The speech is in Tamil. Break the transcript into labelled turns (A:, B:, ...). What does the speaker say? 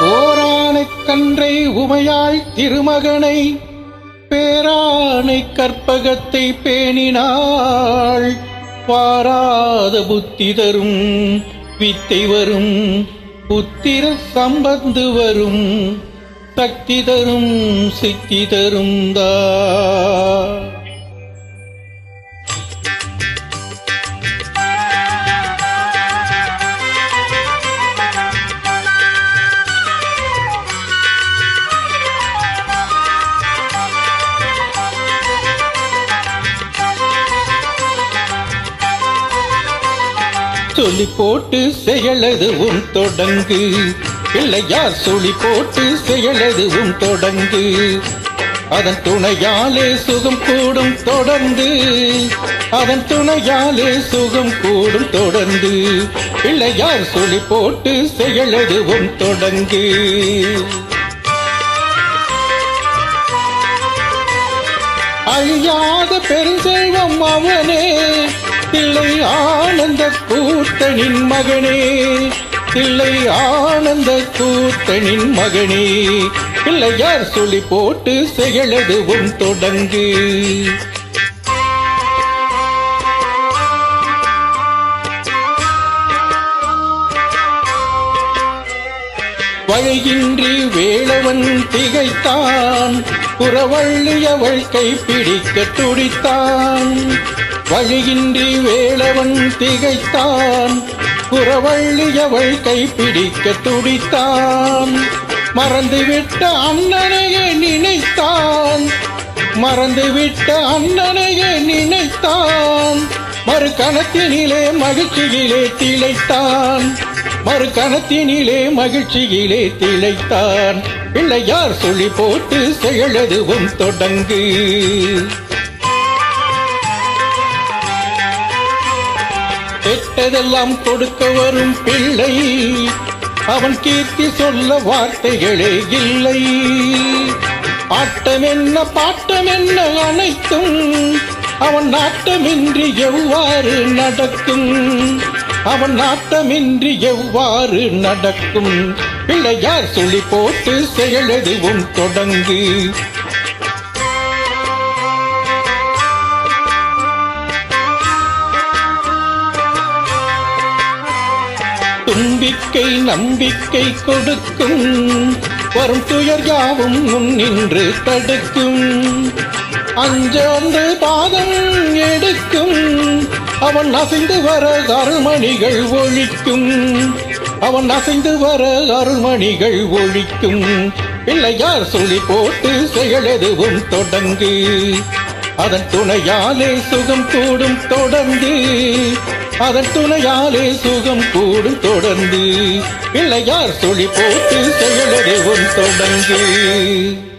A: ஓரானை கன்றை உமையாள் திருமகனை பேரானை கற்பகத்தை பேணினாள். பாராத புத்தி தரும் வித்தை வரும் புத்திர சம்பந்து வரும் சக்தி தரும் சித்தி தரும் தா. சொல்லி போட்டு செயலதுவும் தொடங்கு. பிள்ளையார் சொல்லி போட்டு செயலதுவும் தொடங்கு. அதன் துணையாலே சுகம் கூடும் தொடர்ந்து. அதன் துணையாலே சுகம் கூடும் தொடர்ந்து. பிள்ளையார் சொல்லி போட்டு செயலதுவும் தொடங்கு. அழியாத பெருசெல்வம் அவனே. தில்லை ஆனந்த கூத்தனின் மகனே. தில்லை ஆனந்த கூத்தனின் மகனே. பிள்ளையார் சொல்லி போட்டு செயலதுவும் தொடங்கு. வழியின்றி வேளவன் திகைத்தான். புறவள்ளியவள் கைப்பிடிக்க துடித்தான். வழியின்றி வேளவன் திகைத்தான். புறவள்ளியவள் கைப்பிடிக்க துடித்தான். மறந்துவிட்ட அண்ணனையே நினைத்தான். மறந்துவிட்ட அண்ணனையே நினைத்தான். மறு கணத்தினிலே மகிழ்ச்சியிலே திளைத்தான். மறு கணத்தினிலே மகிழ்ச்சியிலே திளைத்தான். பிள்ளையார் சொல்லி போட்டு செயலதுவும் தொடங்கு. கெட்டதெல்லாம் கொடுக்க வரும் பிள்ளை அவன் கீர்த்தி சொல்ல வார்த்தைகளே இல்லை. ஆட்டம் என்ன பாட்டம் என்ன அனைத்தும் அவன் நாட்டமின்றி எவ்வாறு நடக்கும்? அவன் நாட்டமின்றி எவ்வாறு நடக்கும்? பிள்ளையார் சொல்லி போட்டு செயலெதுவும் தொடங்கு. தும்பிக்கை நம்பிக்கை கொடுக்கும். வரும் துயர் யாவும் முன் நின்று தடுக்கும். அஞ்சோன்று பாதம் எடுக்கும். அவன் அசைந்து வர அருள்மணிகள் ஒழிக்கும். அவன் அசைந்து வர அருள்மணிகள் ஒழிக்கும். பிள்ளையார் சொல்லி போட்டு செயலெதுவும் தொடங்கு. அதன் துணையாலே சுகம் கூடும் தொடர்ந்து. அதன் துணையாலே சுகம் கூடும் தொடர்ந்து. பிள்ளையார் சொல்லி போட்டு செயலெதுவும் தொடங்கு.